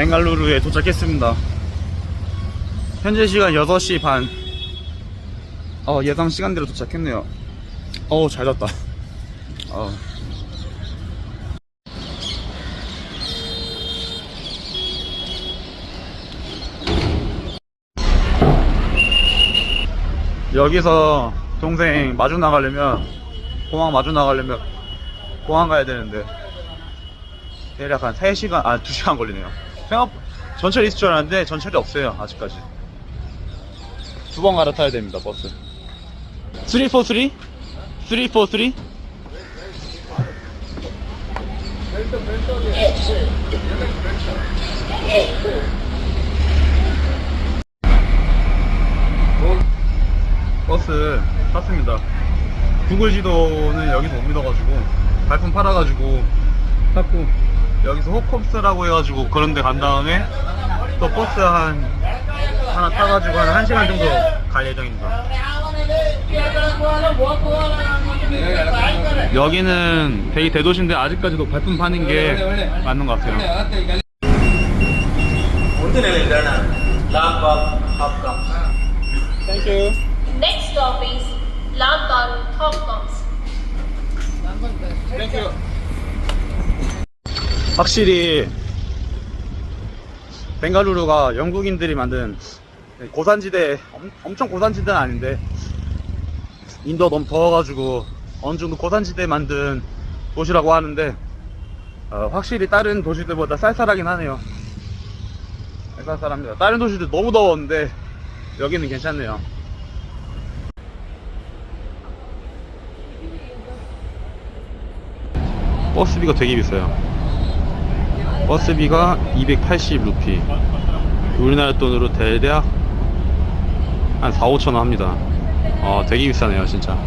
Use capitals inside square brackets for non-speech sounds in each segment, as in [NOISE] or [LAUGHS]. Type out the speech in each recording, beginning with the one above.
벵갈루루에 도착했습니다. 현재 시간 6시 반. 어, 예상 시간대로 도착했네요. 어우, 잘 잤다. 어. 여기서 동생 마주 나가려면, 공항 마주 나가려면, 공항 가야 되는데, 대략 한 3시간, 아, 2시간 걸리네요. 생각, 전철 있을 줄 알았는데, 전철이 없어요, 아직까지. 두 번 갈아타야 됩니다, 버스. 343? 343? 버스 탔습니다. 구글 지도는 여기서 못 믿어가지고 발품 팔아가지고 탔고 여기서 호캅스라고 해가지고 그런 데 간 다음에 또 버스 한 하나 타가지고 한 1시간 정도 갈 예정입니다. 여기는 되게 대도시인데 아직까지도 발품 파는 게 맞는 것 같아요. 땡큐. Next stop is London, Hong Kong. 땡큐. 확실히 벵갈루루가 영국인들이 만든 고산지대 엄- 엄청 고산지대는 아닌데 인도 너무 더워가지고 어느 정도 고산지대 만든 도시라고 하는데 어, 확실히 다른 도시들보다 쌀쌀하긴 하네요. 쌀쌀합니다. 다른 도시들 너무 더웠는데 여기는 괜찮네요. 버스비가 되게 비싸요. 버스비가 280 루피. 우리나라 돈으로 대략 한 4, 5천 원 합니다. 어, 되게 비싸네요, 진짜.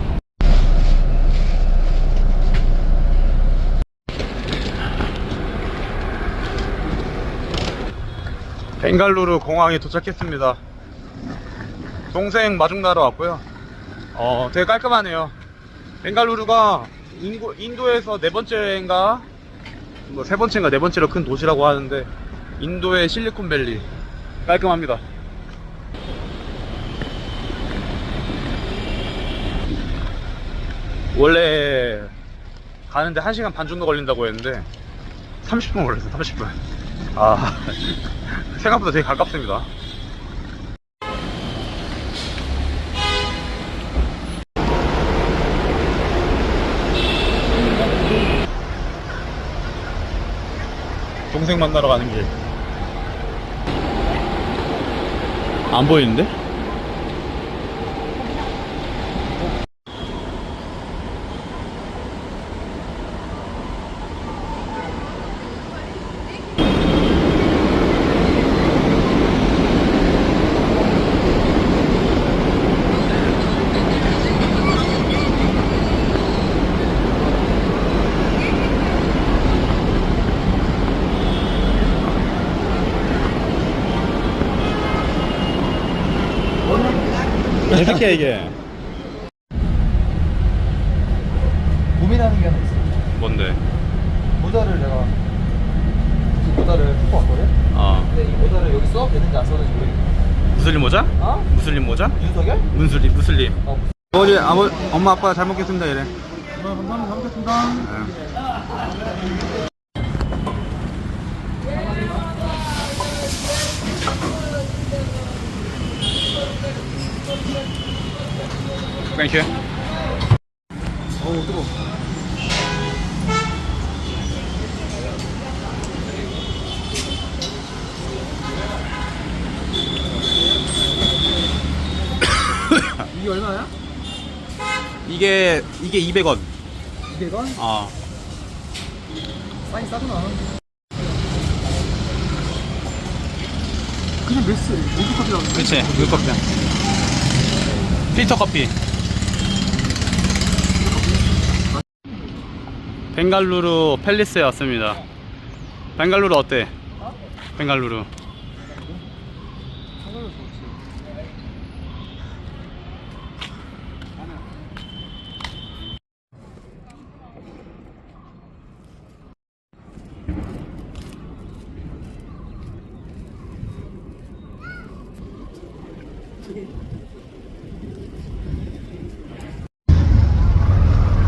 벵갈루루 공항에 도착했습니다. 동생 마중나러 왔고요. 어, 되게 깔끔하네요. 벵갈루루가 인도, 인도에서 네 번째인가 뭐 세 번째인가 네 번째로 큰 도시라고 하는데 인도의 실리콘밸리. 깔끔합니다. 원래 가는데 1시간 반 정도 걸린다고 했는데 30분 걸렸어요 30분. 아 [LAUGHS] 생각보다 되게 가깝습니다 동생 만나러 가는 길. 안 보이는데? 어떻게 이게? 고민하는 게 하나 있어. 뭔데? 모자를 내가 이 모자를 갖고 왔거든. 아 근데 이 모자를 여기 써도 되는지 안 써도 되는지 모르겠어. 무슬림 모자? 어? 무슬림 모자? 윤석열? 문슬림 무슬림. 어. 어제 아버 엄마 아빠 잘 먹겠습니다 이래. 감사합니다. 잘 먹겠습니다. 땡큐. 어우 뜨거. 이게 얼마야? 이게 이게 200원. 200원? 아 싸긴 싸구나. 그냥 메스 모두 커피 나오는 그렇지 물커피. 필터 커피. 벵갈루루 팰리스에 왔습니다. 벵갈루루 어때? 벵갈루루.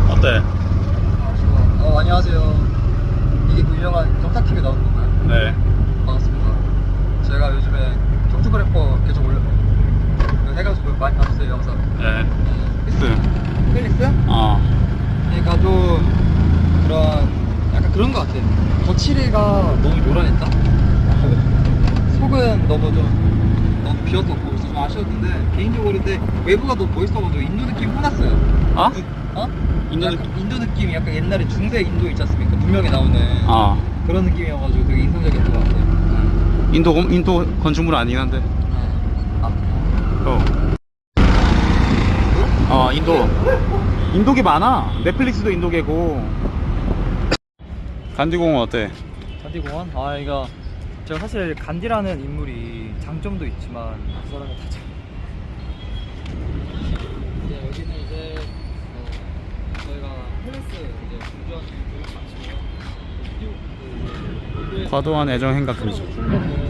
어때? 어 안녕하세요. 이게 그 유명한 경탁 TV에 나오는 건가요? 네. 반갑습니다. 제가 요즘에 경투그래퍼 계속 올려 해가지고 많이 봤어요 영상. 네. 히스. 필릭스? 어. 그러니까 좀 그런 약간 그런 것 같아. 거칠이가 너무 요란했다. [LAUGHS] 속은 너무 좀 너무 비었었고 그래서 좀 아쉬웠는데 개인적으로 근데 외부가 너무 멋있어가지고 인도 느낌 혼났어요. 어? 어? 인도 약간 인도 느낌이 약간 옛날에 중세 인도 있지 않습니까? 분명히 나오는 어. 그런 느낌이어가지고 되게 인상적이었던 것 같아요. 인도 건- 인도 건축물 아니긴 한데. 아, 어. 어, 인도. 인도계 많아. 넷플릭스도 인도계고. 간디공원 어때? 간디공원? 아 이거 제가 사실 간디라는 인물이 장점도 있지만 그 사람의 다장 이제 여기는 이제 어, 저희가 헬레스 이제 운전 교육 마치고요 그 과도한 애정 행각금지. 충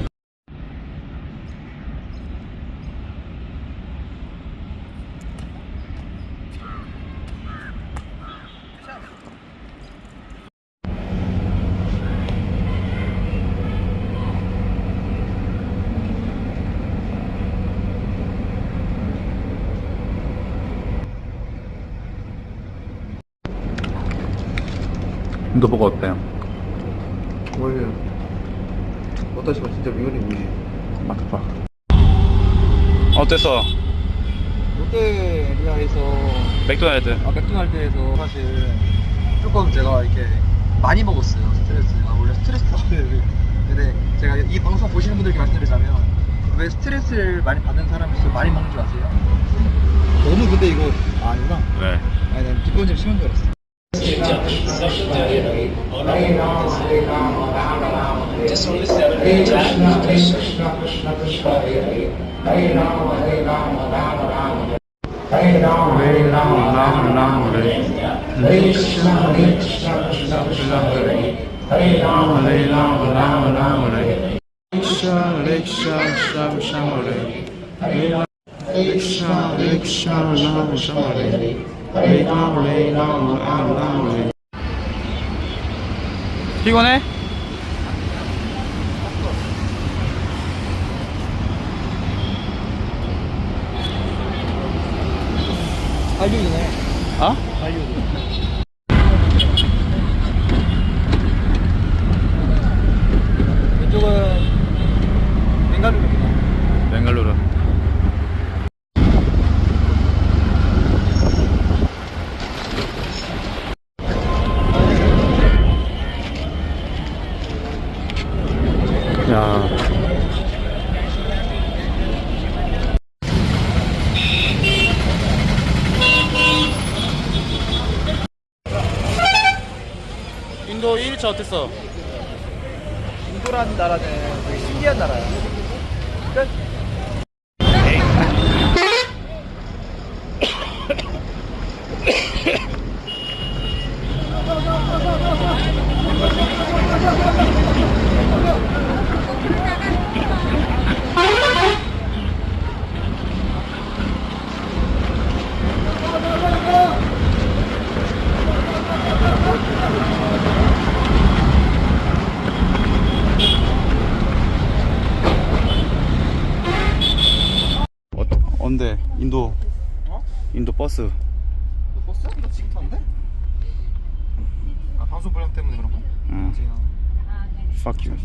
인도 보고 어때요? 뭘 어떠시면 진짜 미운이 보이지. 마크파. 어땠어? 롯데리아에서 맥도날드. 아, 맥도날드에서 사실 조금 제가 이렇게 많이 먹었어요 스트레스가 원래 스트레스가 [LAUGHS] 근데 제가 이 방송 보시는 분들께 말씀드리자면 왜 스트레스를 많이 받는 사람일수록 많이 먹는 줄 아세요? 너무 근데 이거 아, 아니구나 왜? 아니 난 뒷번 좀 심한 줄 알았어 sessions are you know, all over Just only seven. Krishna, Krishna, Krishna, Hare Hare Rama, Hare Rama, Rama, Rama Hare. Krishna, Hare Krishna, Krishna, Krishna, Hare. Hare Rama, Hare Rama, Rama Rama, Hare. Krishna, Hare Krishna, Krishna, Krishna, Hare. Hare Krishna, Hare Krishna, Rama Rama, Hare. 피곤해? 한류이네 어? 한류 왼쪽은 벵갈루루입니다 벵갈루루. 야. 인도 1차 어땠어? 인도라는 나라는 되게 신기한 나라야 끝 [LAUGHS] 어, 언데 인도 인도 버스 너 버스야? 너 지금 탔는데? 아 방송 분량 때문에 그런 거야? 응. 제가 fuck you